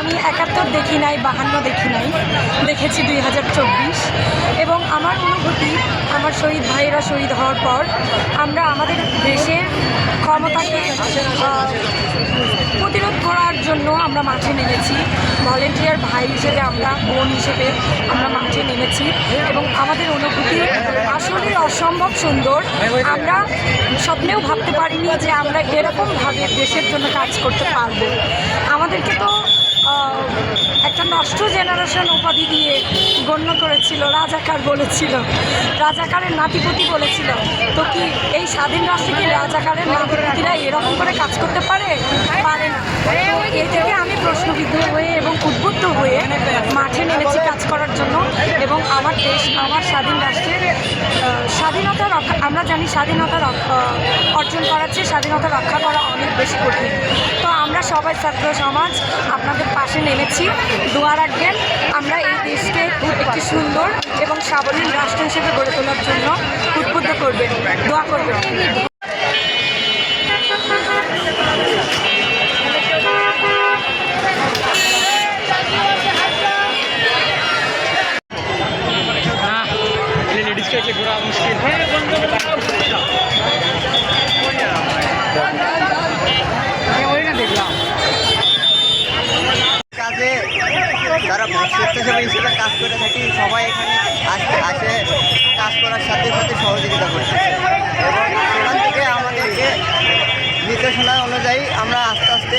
আমি একাত্তর দেখি নাই, বাহান্ন দেখি নাই, দেখেছি দুই হাজার চব্বিশ। এবং আমার অনুভূতি, আমার শহীদ ভাইয়েরা শহীদ হওয়ার পর আমরা আমাদের দেশের ক্ষমতাকে প্রতিরোধ করার জন্য আমরা মাঠে নেমেছি। ভলেন্টিয়ার ভাই হিসেবে আমরা, বোন হিসেবে আমরা মাঠে নেমেছি। এবং আমাদের অনুভূতি আসলে অসম্ভব সুন্দর। আমরা স্বপ্নেও ভাবতে পারিনি যে আমরা এরকমভাবে দেশের জন্য কাজ করতে পারব। আমাদেরকে তো নষ্ট জেনারেশন উপাধি দিয়ে গণ্য করেছিল, রাজাকার বলেছিল, রাজাকারের নাতিপতি বলেছিল। তো কি এই স্বাধীন রাষ্ট্রে কি রাজাকারের নাতিপতিরা এরকম করে কাজ করতে পারে? পারে না। এ থেকে আমি প্রশ্নবিদ্ধ হয়ে এবং উদ্বুদ্ধ হয়ে মাঠে নেমেছি কাজ করার জন্য এবং আমার দেশ, আমার স্বাধীন রাষ্ট্রের রক্ষা আমরা জানি স্বাধীনতা রক্ষা অর্জন করার চেয়ে স্বাধীনতা রক্ষা করা অনেক বেশি কঠিন। তো আমরা সবাই ছাত্র সমাজ, আপনাদের পাশে নেমেছি। দোয়া রাখবেন। আমরা এই দেশকে একটি সুন্দর এবং সাবলীল রাষ্ট্র হিসেবে গড়ে তোলার জন্য উদ্বুদ্ধ করবেন। দোয়া করবেন। কাজে যারা স্বেচ্ছাসেবী হিসেবে কাজ করে থাকি, সবাই এখানে আসতে আসে, কাজ করার সাথে সাথে সহযোগিতা করছে। এবং সেখান থেকে আমাদেরকে নির্দেশনা অনুযায়ী আমরা আস্তে আস্তে